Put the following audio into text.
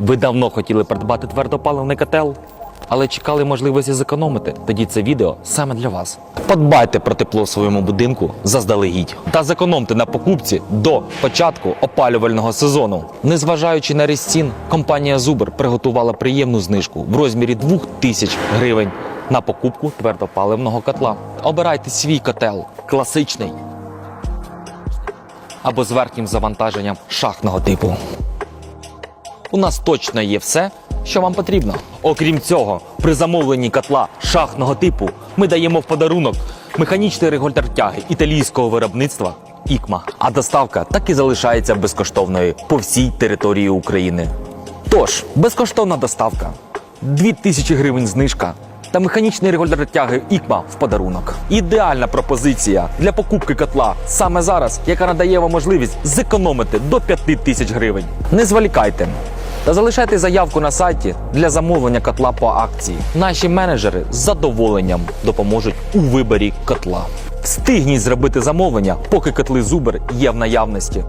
Ви давно хотіли придбати твердопаливний котел, але чекали можливості зекономити. Тоді це відео саме для вас. Подбайте про тепло в своєму будинку заздалегідь та зекономте на покупці до початку опалювального сезону. Незважаючи на ріст цін, компанія Зубер приготувала приємну знижку в розмірі 2000 гривень на покупку твердопаливного котла. Обирайте свій котел класичний або з верхнім завантаженням шахтного типу. У нас точно є все, що вам потрібно. Окрім цього, при замовленні котла шахтного типу ми даємо в подарунок механічний регулятор тяги італійського виробництва Ікма. А доставка так і залишається безкоштовною по всій території України. Тож, безкоштовна доставка, 2000 гривень знижка та механічний регулятор тяги Ікма в подарунок. Ідеальна пропозиція для покупки котла саме зараз, яка надає вам можливість зекономити до 5000 гривень. Не зволікайте. Та залишайте заявку на сайті для замовлення котла по акції. Наші менеджери з задоволенням допоможуть у виборі котла. Встигніть зробити замовлення, поки котли Зубер є в наявності.